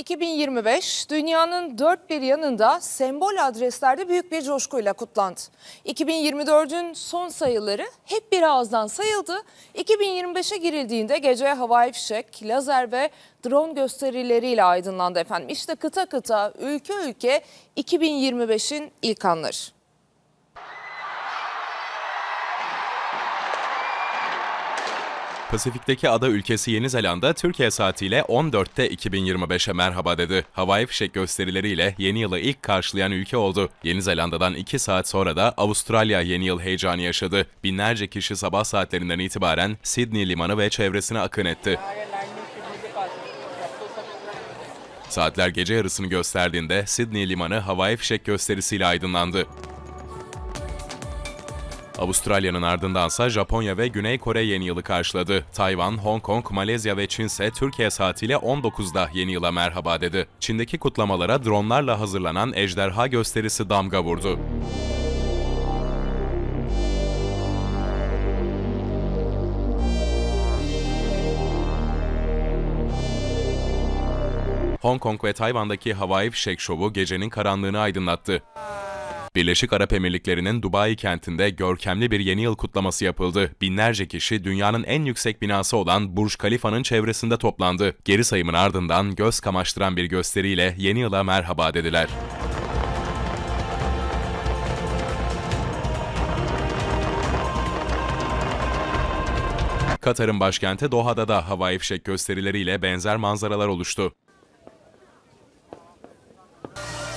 2025 dünyanın dört bir yanında sembol adreslerde büyük bir coşkuyla kutlandı. 2024'ün son sayıları hep bir ağızdan sayıldı. 2025'e girildiğinde gece havai fişek, lazer ve drone gösterileriyle aydınlandı efendim. İşte kıta kıta, ülke ülke 2025'in ilk anları. Pasifik'teki ada ülkesi Yeni Zelanda, Türkiye saatiyle 14'te 2025'e merhaba dedi. Havai fişek gösterileriyle yeni yılı ilk karşılayan ülke oldu. Yeni Zelanda'dan 2 saat sonra da Avustralya yeni yıl heyecanı yaşadı. Binlerce kişi sabah saatlerinden itibaren Sydney limanı ve çevresine akın etti. Saatler gece yarısını gösterdiğinde Sydney limanı havai fişek gösterisiyle aydınlandı. Avustralya'nın ardındansa Japonya ve Güney Kore yeni yılı karşıladı. Tayvan, Hong Kong, Malezya ve Çin ise Türkiye saatiyle 19'da yeni yıla merhaba dedi. Çin'deki kutlamalara dronlarla hazırlanan ejderha gösterisi damga vurdu. Hong Kong ve Tayvan'daki havai fişek şovu gecenin karanlığını aydınlattı. Birleşik Arap Emirlikleri'nin Dubai kentinde görkemli bir yeni yıl kutlaması yapıldı. Binlerce kişi dünyanın en yüksek binası olan Burj Khalifa'nın çevresinde toplandı. Geri sayımın ardından göz kamaştıran bir gösteriyle yeni yıla merhaba dediler. Katar'ın başkenti Doha'da da havai fişek gösterileriyle benzer manzaralar oluştu.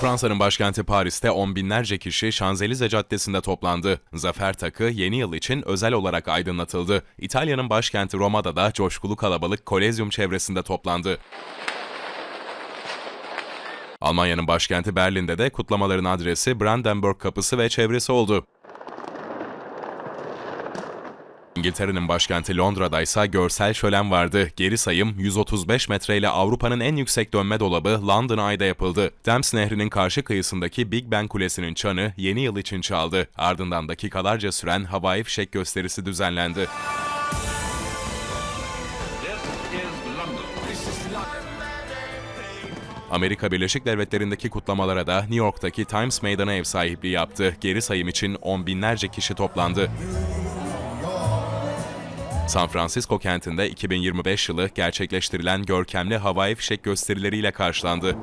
Fransa'nın başkenti Paris'te on binlerce kişi Şanzelize Caddesi'nde toplandı. Zafer takı yeni yıl için özel olarak aydınlatıldı. İtalya'nın başkenti Roma'da da coşkulu kalabalık Kolezyum çevresinde toplandı. Almanya'nın başkenti Berlin'de de kutlamaların adresi Brandenburg Kapısı ve çevresi oldu. İngiltere'nin başkenti Londra'da ise görsel şölen vardı. Geri sayım 135 metreyle Avrupa'nın en yüksek dönme dolabı London Eye'da yapıldı. Thames Nehri'nin karşı kıyısındaki Big Ben Kulesi'nin çanı yeni yıl için çaldı. Ardından dakikalarca süren havai fişek gösterisi düzenlendi. Amerika Birleşik Devletleri'ndeki kutlamalara da New York'taki Times Meydanı ev sahipliği yaptı. Geri sayım için on binlerce kişi toplandı. San Francisco kentinde 2025 yılı gerçekleştirilen görkemli havai fişek gösterileriyle karşılandı.